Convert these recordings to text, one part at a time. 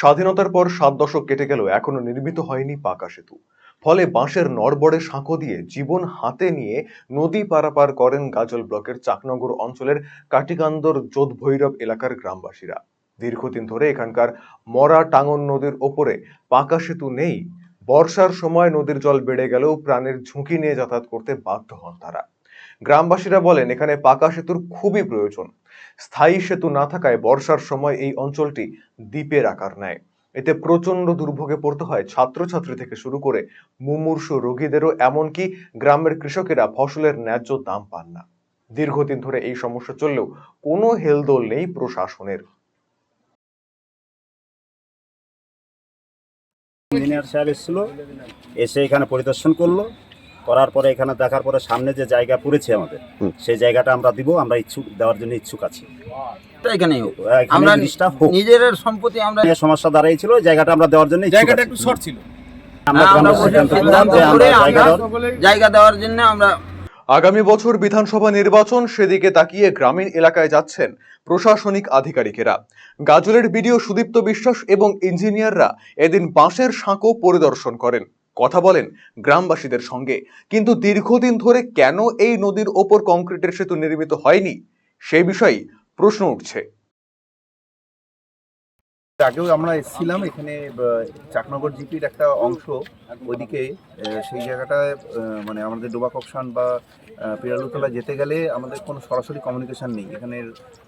স্বাধীনতার পর সাত দশক কেটে গেল এখনও নির্মিত হয়নি পাকা সেতু। ফলে বাঁশের নড়বড়ে সাঁকো দিয়ে জীবন হাতে নিয়ে নদী পারাপার করেন গাজল ব্লকের চাকনগর অঞ্চলের কাটিকান্দর যোধ ভৈরব এলাকার গ্রামবাসীরা। দীর্ঘদিন ধরে এখানকার মরা টাঙ্গন নদীর ওপরে পাকা সেতু নেই। বর্ষার সময় নদীর জল বেড়ে গেলেও প্রাণের ঝুঁকি নিয়ে যাতায়াত করতে বাধ্য হন তারা। গ্রামবাসীরা বলেন, এখানে পাকা সেতুর খুবই প্রয়োজন। স্থায়ী সেতু না থাকায় বর্ষার সময় এই অঞ্চলটি দ্বীপের আকার নেয়। এতে প্রচণ্ড দুর্ভোগে পড়তে হয়। ছাত্রছাত্রী থেকে শুরু করে মুমূর্ষু রোগীদেরও, এমনকি গ্রামের কৃষকেরা ফসলের ন্যায্য দাম পান না। দীর্ঘদিন ধরে এই সমস্যা চললেও কোনো হেলদোল নেই প্রশাসনের। ইঞ্জিনিয়ার সাহেব এসেছিল, এসে এখানে পরিদর্শন করল। করার পরে এখানে দেখার পরে সামনে যে জায়গা পড়েছে আমাদের সেই জায়গাটা আমরা দিব আমরা ইচ্ছুক দেওয়ার জন্য ইচ্ছুক আছি। এখানে আমরা নিজের সম্পত্তি আমরা সমস্যা দাঁড়িয়েছিল জায়গাটা আমরা দেওয়ার জন্য জায়গাটা একটু শর্ট ছিল। জায়গা দেওয়ার জন্য আমরা আগামী বছর বিধানসভা নির্বাচন সেদিকে তাকিয়ে গ্রামীণ এলাকায় যাচ্ছেন প্রশাসনিক আধিকারিকেরা। গাজলের বিডিও সুদীপ্ত বিশ্বাস এবং ইঞ্জিনিয়াররা এদিন বাঁশের সাঁকো পরিদর্শন করেন। কথা বলেন গ্রামবাসীদের সঙ্গে। কিন্তু দীর্ঘদিন ধরে কেন এই নদীর ওপর কংক্রিটের সেতু নির্মিত হয়নি? সে বিষয়ে প্রশ্ন উঠছে। আগেও আমরা এসেছিলাম, এখানে চাকনগর জিপির একটা অংশ। ওইদিকে সেই জায়গাটায় মানে আমাদের ডোবা ককশান বা পিরালুতলা যেতে গেলে আমাদের কোনো সরাসরি কমিউনিকেশান নেই। এখানে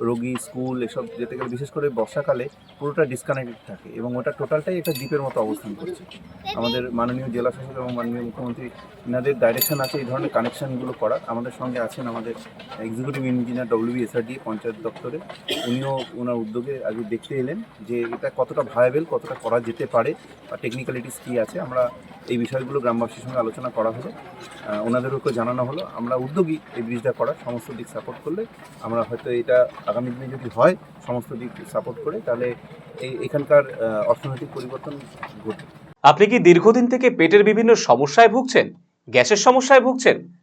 রোগী, স্কুল, এসব যেতে গেলে, বিশেষ করে বর্ষাকালে পুরোটা ডিসকানেক্টেড থাকে এবং ওটা টোটালটাই একটা দ্বীপের মতো অবস্থান করছে। আমাদের মাননীয় জেলা শাসক এবং মাননীয় মুখ্যমন্ত্রী এনাদের ডাইরেকশন আছে এই ধরনের কানেকশানগুলো করার। আমাদের সঙ্গে আছেন আমাদের executive engineer WB SRD panchayat দপ্তরে। উনিও ওনার উদ্যোগে আগে দেখতে এলেন যে এটা কতটা ভায়াবেল কতটা করা যেতে পারে বা টেকনিক্যালিটিস কী আছে, আমরা এই বিষয়গুলো গ্রামবাসীর সঙ্গে আলোচনা করা হলো। ওনাদেরকে জানানো হলো। আমরা উদ্যোগী এই ব্রিজটা করার, সমস্ত দিক সাপোর্ট করলে আমরা হয়তো এটা আগামী দিনে যদি হয়, সমস্ত দিক সাপোর্ট করে, তাহলে এই, এখানকার অর্থনৈতিক পরিবর্তন ঘটবে। আপনি কি দীর্ঘদিন থেকে পেটের বিভিন্ন সমস্যায় ভুগছেন? গ্যাসের সমস্যায় ভুগছেন?